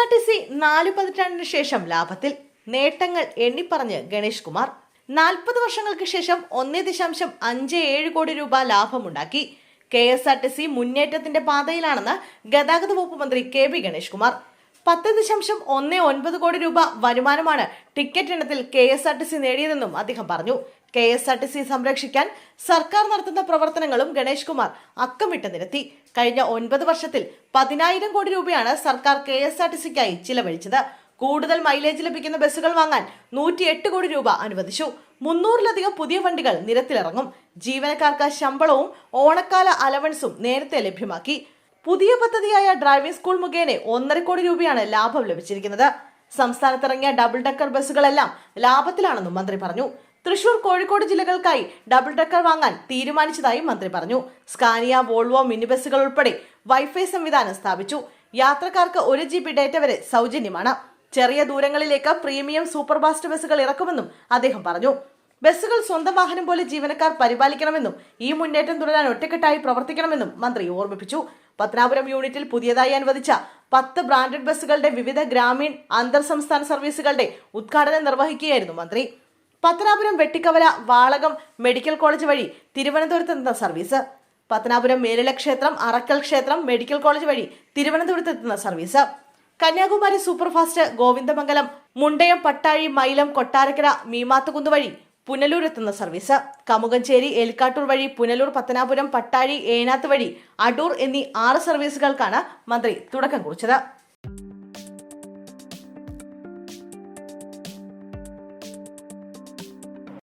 R T C നാല് പതിറ്റാണ്ടിന് ശേഷം ലാഭത്തിൽ നേട്ടങ്ങൾ എണ്ണിപ്പറഞ്ഞ് ഗണേഷ് കുമാർ. നാൽപ്പത് വർഷങ്ങൾക്ക് ശേഷം ഒന്നേ ദശാംശം അഞ്ച് ഏഴ് കോടി രൂപ ലാഭമുണ്ടാക്കി. K S R T C മുന്നേറ്റത്തിന്റെ പാതയിലാണെന്ന് ഗതാഗത വകുപ്പ് മന്ത്രി കെ ബി ഗണേഷ് കുമാർ. പത്ത് ദശാംശം ഒന്ന് ഒൻപത് കോടി രൂപ വരുമാനമാണ് ടിക്കറ്റ് ഇനത്തിൽ K S R T C നേടിയതെന്നും അദ്ദേഹം പറഞ്ഞു. K S R T C സംരക്ഷിക്കാൻ സർക്കാർ നടത്തുന്ന പ്രവർത്തനങ്ങളും ഗണേഷ് കുമാർ അക്കമിട്ട് നിരത്തി. കഴിഞ്ഞ ഒൻപത് വർഷത്തിൽ പതിനായിരം കോടി രൂപയാണ് സർക്കാർ കെ എസ് ആർ ടി സിക്കായി ചിലവഴിച്ചത്. കൂടുതൽ മൈലേജ് ലഭിക്കുന്ന ബസ്സുകൾ വാങ്ങാൻ നൂറ്റി എട്ട് കോടി രൂപ അനുവദിച്ചു. മുന്നൂറിലധികം പുതിയ വണ്ടികൾ നിരത്തിലിറങ്ങും. ജീവനക്കാർക്ക് ശമ്പളവും ഓണക്കാല അലവൻസും നേരത്തെ ലഭ്യമാക്കി. പുതിയ പദ്ധതിയായ ഡ്രൈവിംഗ് സ്കൂൾ മുഖേന ഒന്നര കോടി രൂപയാണ് ലാഭം ലഭിച്ചിരിക്കുന്നത്. സംസ്ഥാനത്തിറങ്ങിയ ഡബിൾ ഡെക്കർ ബസ്സുകളെല്ലാം ലാഭത്തിലാണെന്നും മന്ത്രി പറഞ്ഞു. തൃശൂർ കോഴിക്കോട് ജില്ലകൾക്കായി ഡബിൾ ഡെക്കർ വാങ്ങാൻ തീരുമാനിച്ചതായും മന്ത്രി പറഞ്ഞു. സ്കാനിയ വോൾവോ മിനി ബസ്സുകൾ ഉൾപ്പെടെ വൈഫൈ സംവിധാനം സ്ഥാപിച്ചു. യാത്രക്കാർക്ക് ഒരു ജി ബി ഡേറ്റ വരെ സൗജന്യമാണ്. ചെറിയ ദൂരങ്ങളിലേക്ക് പ്രീമിയം സൂപ്പർഫാസ്റ്റ് ബസ്സുകൾ ഇറക്കുമെന്നും അദ്ദേഹം പറഞ്ഞു. ബസ്സുകൾ സ്വന്തം വാഹനം പോലെ ജീവനക്കാർ പരിപാലിക്കണമെന്നും ഈ മുന്നേറ്റം തുടരാൻ ഒറ്റക്കെട്ടായി പ്രവർത്തിക്കണമെന്നും മന്ത്രി ഓർമ്മിപ്പിച്ചു. പത്തനാപുരം യൂണിറ്റിൽ പുതിയതായി അനുവദിച്ച പത്ത് ബ്രാൻഡഡ് ബസ്സുകളുടെ വിവിധ ഗ്രാമീൺ അന്തർ സംസ്ഥാന സർവീസുകളുടെ ഉദ്ഘാടനം നിർവഹിക്കുകയായിരുന്നു മന്ത്രി. പത്തനാപുരം വെട്ടിക്കവല വാളകം മെഡിക്കൽ കോളേജ് വഴി തിരുവനന്തപുരത്ത് എത്തുന്ന സർവീസ്. പത്തനാപുരം മേലില ക്ഷേത്രം അറക്കൽ ക്ഷേത്രം മെഡിക്കൽ കോളേജ് വഴി തിരുവനന്തപുരത്ത് എത്തുന്ന സർവീസ്. കന്യാകുമാരി സൂപ്പർഫാസ്റ്റ് ഗോവിന്ദമംഗലം മുണ്ടയം പട്ടാഴി മൈലം കൊട്ടാരക്കര മീമാത്തുകുന്ന് വഴി പുനലൂർ എത്തുന്ന സർവീസ്. കമുകഞ്ചേരി എൽക്കാട്ടൂർ വഴി പുനലൂർ പത്തനാപുരം പട്ടാഴി ഏനാത്ത് വഴി അടൂർ എന്നീ ആറ് സർവീസുകൾക്കാണ് മന്ത്രി തുടക്കം കുറിച്ചത്.